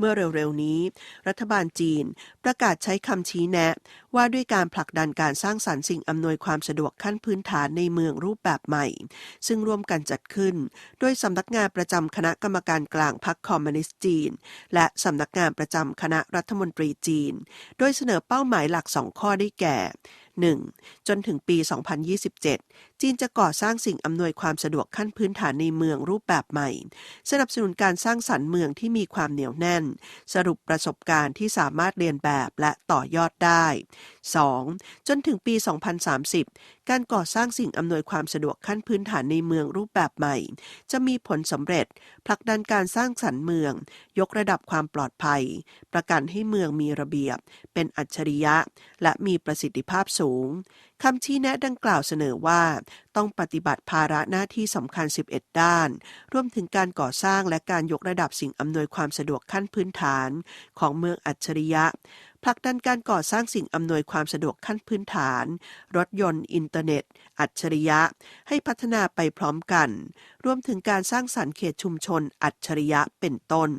เมื่อเร็วๆนี้ รัฐบาลจีนประกาศใช้คำชี้แนะ ว่าด้วยการผลักดันการสร้างสรรค์สิ่งอำนวยความสะดวกขั้นพื้นฐานในเมืองรูปแบบใหม่ ซึ่งร่วมกันจัดขึ้น โดยสำนักงานประจำคณะกรรมการกลางพรรคคอมมิวนิสต์จีน และสำนักงานประจำคณะรัฐมนตรีจีน โดยเสนอเป้าหมายหลักสองข้อได้แก่ 1. จนถึงปี 2027 จีนจะก่อสร้างสิ่งอำนวยความสะดวกขั้นพื้นฐานในเมืองรูปแบบใหม่ สนับสนุนการสร้างสรรค์เมืองที่มีความเหนียวแน่น สรุปประสบการณ์ที่สามารถเรียนแบบและต่อยอดได้ 2. จนถึงปี 2030 การก่อสร้างสิ่งอำนวยความสะดวกขั้นพื้นฐานในเมืองรูปแบบใหม่ จะมีผลสำเร็จผลักดันการสร้างสรรค์เมือง ยกระดับความปลอดภัย ประกันให้เมืองมีระเบียบ เป็นอัจฉริยะ และมีประสิทธิภาพสูงคำชี้แนะดังกล่าวเสนอว่า ต้องปฏิบัติภาระหน้าที่สำคัญ 11 ด้าน รวมถึงการก่อสร้างและการยกระดับสิ่งอำนวยความสะดวกขั้นพื้นฐาน ของเมืองอัจฉริยะ ผลักดันการก่อสร้างสิ่งอำนวยความสะดวกขั้นพื้นฐาน รถยนต์อินเทอร์เน็ต อัจฉริยะ ให้พัฒนาไปพร้อมกัน รวมถึงการสร้างสรรค์เขตชุมชนอัจฉริยะเป็นต้น